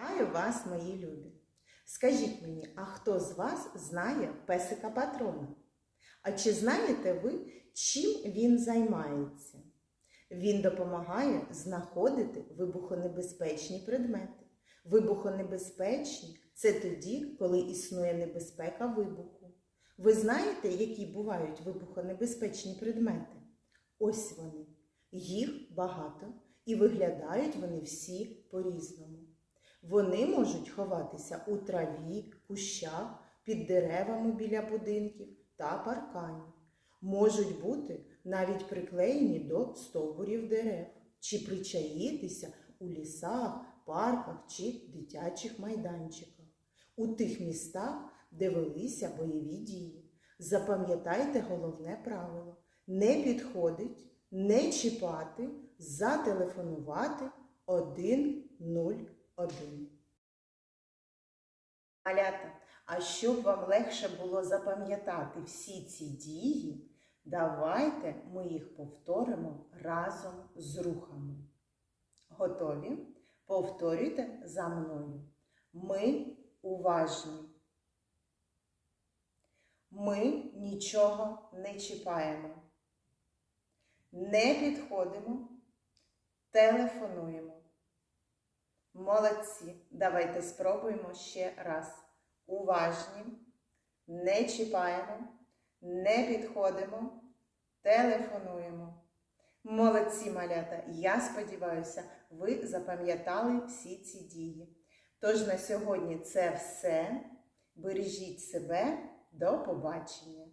Вітаю вас, мої любі! Скажіть мені, а хто з вас знає песика патрона? А чи знаєте ви, чим він займається? Він допомагає знаходити вибухонебезпечні предмети. Вибухонебезпечні це тоді, коли існує небезпека вибуху. Ви знаєте, які бувають вибухонебезпечні предмети? Ось вони. Їх багато і виглядають вони всі по-різному. Вони можуть ховатися у траві, кущах, під деревами біля будинків та парканів. Можуть бути навіть приклеєні до стовбурів дерев чи причаїтися у лісах, парках чи дитячих майданчиках, у тих містах, де велися бойові дії. Запам'ятайте головне правило: не підходить, не чіпати, зателефонувати 101. Малята, а щоб вам легше було запам'ятати всі ці дії, давайте ми їх повторимо разом з рухами. Готові? Повторюйте за мною. Ми уважні. Ми нічого не чіпаємо. Не підходимо, телефонуємо. Молодці. Давайте спробуємо ще раз. Уважні, не чіпаємо, не підходимо, телефонуємо. Молодці, малята! Я сподіваюся, ви запам'ятали всі ці дії. Тож на сьогодні це все. Бережіть себе. До побачення!